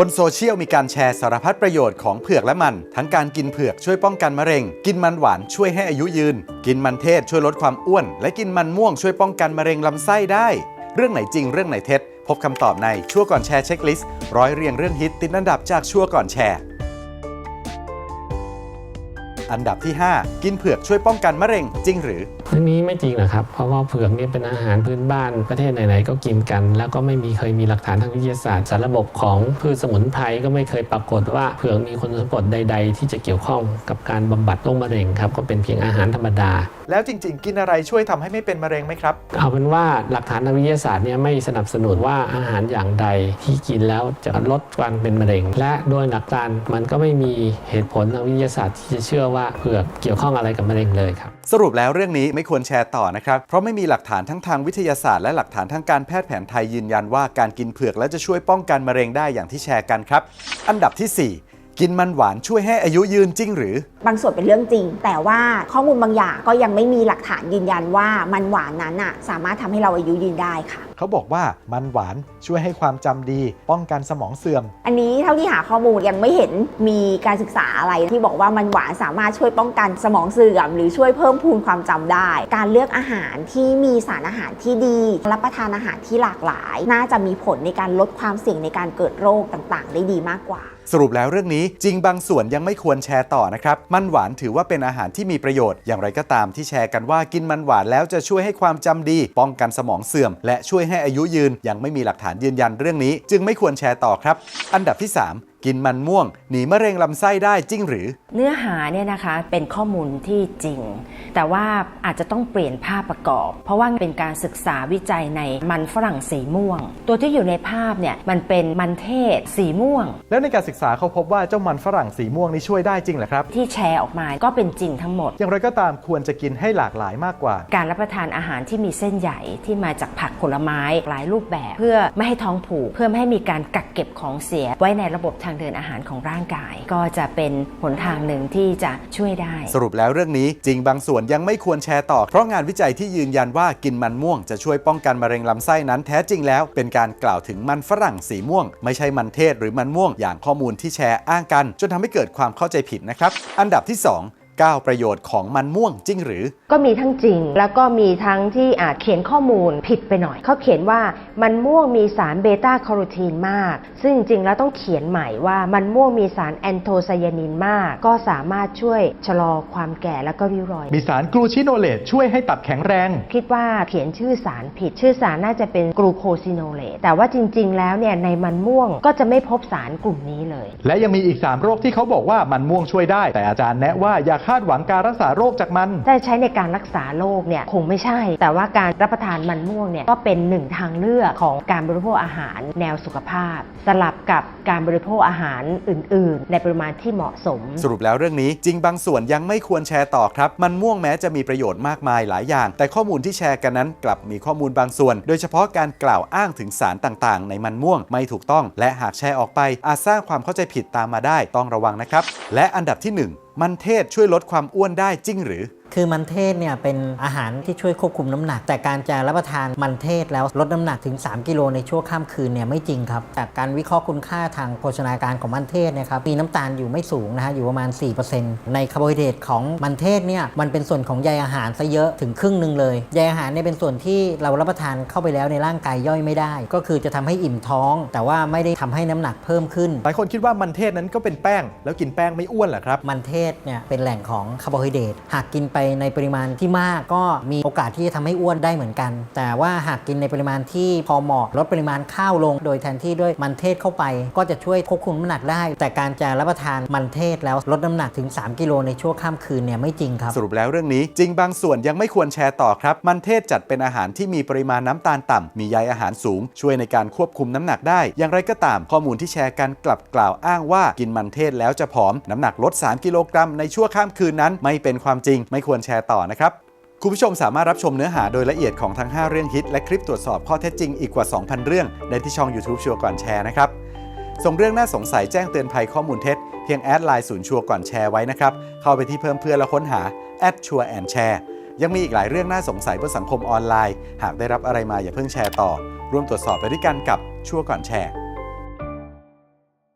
บนโซเชียลมีการแชร์สารพัดประโยชน์ของเผือกและมัน ทั้งการกินเผือกช่วยป้องกันมะเร็ง กินมันหวานช่วยให้อายุยืน กินมันเทศช่วยลดความอ้วน และกินมันม่วงช่วยป้องกันมะเร็งลำไส้ได้ เรื่องไหนจริงเรื่องไหนเท็จ พบคำตอบในชั่วก่อนแชร์เช็คลิสต์ร้อยเรียงเรื่องฮิตติดอันดับจากชั่วก่อนแชร์ อันดับที่ 5 กินเผือกช่วยป้องกันมะเร็งจริงหรือเรื่องนี้ไม่จริงนะครับ เพราะว่าเผือกเนี่ยเป็นอาหารพื้นบ้านประเทศไหนๆก็กินกัน แล้วก็ไม่มีเคยมีหลักฐานทางวิทยาศาสตร์สารระบบของพืชสมุนไพรก็ไม่เคยปรากฏว่าเผือกมีคุณสมบัติใด ๆ ที่จะเกี่ยวข้องกับการบำบัดโรคมะเร็งครับก็เป็นเพียงอาหารธรรมดา แล้วจริง ๆ กินอะไรช่วยทำให้ไม่เป็นมะเร็งไหมครับเอาเป็นว่าหลักฐานทางวิทยาศาสตร์เนี่ยไม่สนับสนุนว่าอาหารอย่างใดที่กินแล้วจะลดการเป็นมะเร็ง และโดยหลักการมันก็ไม่มีเหตุผลทางวิทยาศาสตร์ที่จะเชื่อว่าเผือกเกี่ยวข้องอะไรกับมะเร็งเลยครับสรุปแล้วเรื่องนี้ไม่ควรแชร์ต่อนะครับเพราะไม่มีหลักฐานทั้งทางวิทยาศาสตร์และหลักฐานทางการแพทย์แผนไทยยืนยันว่าการกินเผือกแล้วจะช่วยป้องกันมะเร็งได้อย่างที่แชร์กันครับ อันดับทีสี่4 กินมันหวานช่วยให้อายุยืนจริงหรือ บางส่วนเป็นเรื่องจริง แต่ว่าข้อมูลบางอย่างก็ยังไม่มีหลักฐานยืนยันว่ามันหวานนั้นอะสามารถทำให้เราอายุยืนได้ค่ะเขาบอกว่ามันหวานช่วยให้ความจำดี ป้องกันสมองเสื่อม อันนี้เท่าที่หาข้อมูลยังไม่เห็นมีการศึกษาอะไร ที่บอกว่ามันหวานสามารถช่วยป้องกันสมองเสื่อม หรือช่วยเพิ่มพูนความจำได้ การเลือกอาหารที่มีสารอาหารที่ดี รับประทานอาหารที่หลากหลาย น่าจะมีผลในการลดความเสี่ยงในการเกิดโรคต่างๆ ได้ดีมากกว่าสรุปแล้วเรื่องนี้จริงบางส่วนยังไม่ควรแชร์ต่อนะครับ มันหวานถือว่าเป็นอาหารที่มีประโยชน์ อย่างไรก็ตามที่แชร์กันว่ากินมันหวานแล้วจะช่วยให้ความจำดี ป้องกันสมองเสื่อม และช่วยให้อายุยืน ยังไม่มีหลักฐานยืนยันเรื่องนี้ จึงไม่ควรแชร์ต่อครับ อันดับที่ 3กินมันม่วง หนีมะเร็งลำไส้ได้จริงหรือ เนื้อหาเนี่ยนะคะเป็นข้อมูลที่จริง แต่ว่าอาจจะต้องเปลี่ยนภาพประกอบ เพราะว่าเป็นการศึกษาวิจัยในมันฝรั่งสีม่วง ตัวที่อยู่ในภาพเนี่ยมันเป็นมันเทศสีม่วง แล้วในการศึกษาเขาพบว่าเจ้ามันฝรั่งสีม่วงนี้ช่วยได้จริงเหรอครับ ที่แชร์ออกมาก็เป็นจริงทั้งหมด อย่างไรก็ตามควรจะกินให้หลากหลายมากกว่า การรับประทานอาหารที่มีเส้นใหญ่ที่มาจากผักผลไม้หลายรูปแบบ เพื่อไม่ให้ท้องผูกเพื่อไม่ให้มีการกักเก็บของเสียไว้ในระบบทางเดินอาหารของร่างกาย ก็จะเป็นหนทางหนึ่งที่จะช่วยได้ สรุปแล้วเรื่องนี้จริงบางส่วนยังไม่ควรแชร์ต่อ เพราะงานวิจัยที่ยืนยันว่ากินมันม่วงจะช่วยป้องกันมะเร็งลำไส้นั้นแท้จริงแล้ว เป็นการกล่าวถึงมันฝรั่งสีม่วง ไม่ใช่มันเทศหรือมันม่วงอย่างข้อมูลที่แชร์อ้างกัน จนทำให้เกิดความเข้าใจผิดนะครับอันดับที่ 2 9 ประโยชน์ของมันม่วงจริงหรือ ก็มีทั้งจริง แล้วก็มีทั้งที่อาจเขียนข้อมูลผิดไปหน่อย เขาเขียนว่ามันม่วงมีสารเบต้าแคโรทีนมาก ซึ่งจริงๆแล้วต้องเขียนใหม่ว่ามันม่วงมีสารแอนโทไซยานินมาก ก็สามารถช่วยชะลอความแก่แล้วก็ริ้วรอย มีสารกลูชิโนเลตช่วยให้ตับแข็งแรง คิดว่าเขียนชื่อสารผิด ชื่อสารน่าจะเป็นกลูโคซิโนเลตแต่ว่าจริง ๆ แล้วเนี่ยในมันม่วงก็จะไม่พบสารกลุ่มนี้เลย และยังมีอีก 3 โรคที่เขาบอกว่ามันม่วงช่วยได้ แต่อาจารย์แนะว่าอย่าคาดหวังการรักษาโรคจากมัน ถ้าใช้ในการรักษาโรคเนี่ยคงไม่ใช่ แต่ว่าการรับประทานมันม่วงเนี่ยก็เป็นหนึ่งทางเลือกของการบริโภคอาหารแนวสุขภาพ สลับกับการบริโภคอาหารอื่น ๆ ในปริมาณที่เหมาะสม สรุปแล้วเรื่องนี้จริงบางส่วนยังไม่ควรแชร์ต่อครับ มันม่วงแม้จะมีประโยชน์มากมายหลายอย่าง แต่ข้อมูลที่แชร์กันนั้นกลับมีข้อมูลบางส่วน โดยเฉพาะการกล่าวอ้างถึงสารต่าง ๆ ในมันม่วงไม่ถูกต้อง และหากแชร์ออกไปอาจสร้างความเข้าใจผิดตามมาได้ต้องระวังนะครับ และอันดับที่หนึ่ง มันเทศช่วยลดความอ้วนได้จริงหรือ คือมันเทศเนี่ยเป็นอาหารที่ช่วยควบคุมน้ำหนัก แต่การจะรับประทานมันเทศแล้วลดน้ำหนักถึง 3 กิโลในชั่วข้ามคืนเนี่ยไม่จริงครับจากการวิเคราะห์คุณค่าทางโภชนาการของมันเทศเนะครับมีน้ำตาลอยู่ไม่สูงนะฮะอยู่ประมาณ 4%ในคาร์โบไฮเดรตของมันเทศเนี่ยมันเป็นส่วนของใยอาหารซะเยอะถึงครึ่งหนึ่งเลยใยอาหารเนี่ยเป็นส่วนที่เรารับประทานเข้าไปแล้วในร่างกายย่อยไม่ได้ ก็คือจะทำให้อิ่มท้อง แต่ว่าไม่ได้ทำให้น้ำหนักเพิ่มขึ้นหลายคนคิดว่ามันเทศนั้นก็เป็นแป้ง แล้วกินแป้งไม่อ้วนเหรอครับมันเทศเนี่ยเป็นแหล่งของคาร์โบไฮเดรตหากกินไปในปริมาณที่มากก็มีโอกาสที่จะทำให้อ้วนได้เหมือนกัน แต่ว่าหากกินในปริมาณที่พอเหมาะลดปริมาณข้าวลง โดยแทนที่ด้วยมันเทศเข้าไป ก็จะช่วยควบคุมน้ำหนักได้ แต่การจะรับประทานมันเทศแล้วลดน้ำหนักถึง 3 กิโลในชั่วข้ามคืนเนี่ยไม่จริงครับ สรุปแล้วเรื่องนี้จริงบางส่วนยังไม่ควรแชร์ต่อครับ มันเทศจัดเป็นอาหารที่มีปริมาณน้ำตาลต่ำมีใยอาหารสูง ช่วยในการควบคุมน้ำหนักได้ อย่างไรก็ตาม ข้อมูลที่แชร์กันกลับกล่าวอ้างว่ากินมันเทศแล้วจะผอมน้ำหนักลด 3 กิโลกรัมในชั่วข้ามคืนนั้นไม่เป็นความจริงไม่ควรแชร์ต่อนะครับ คุณผู้ชมสามารถรับชมเนื้อหาโดยละเอียดของทั้ง 5 เรื่องฮิต และคลิปตรวจสอบข้อเท็จจริงอีกกว่า 2,000 เรื่องได้ที่ช่อง YouTube ชัวร์ก่อนแชร์นะครับส่งเรื่องน่าสงสัยแจ้งเตือนภัยข้อมูลเท็จเพียงแอดไลน์ศูนย์ชัวร์ก่อนแชร์ไว้นะครับ เข้าไปที่เพิ่มเพื่อนแล้วค้นหาแอดชัวร์แอนแชร์ยังมีอีกหลายเรื่องน่าสงสัยบนสังคมออนไลน์ หากได้รับอะไรมาอย่าเพิ่งแชร์ต่อ ร่วมตรวจสอบไปด้วยกันกับชัวร์ก่อนแชร์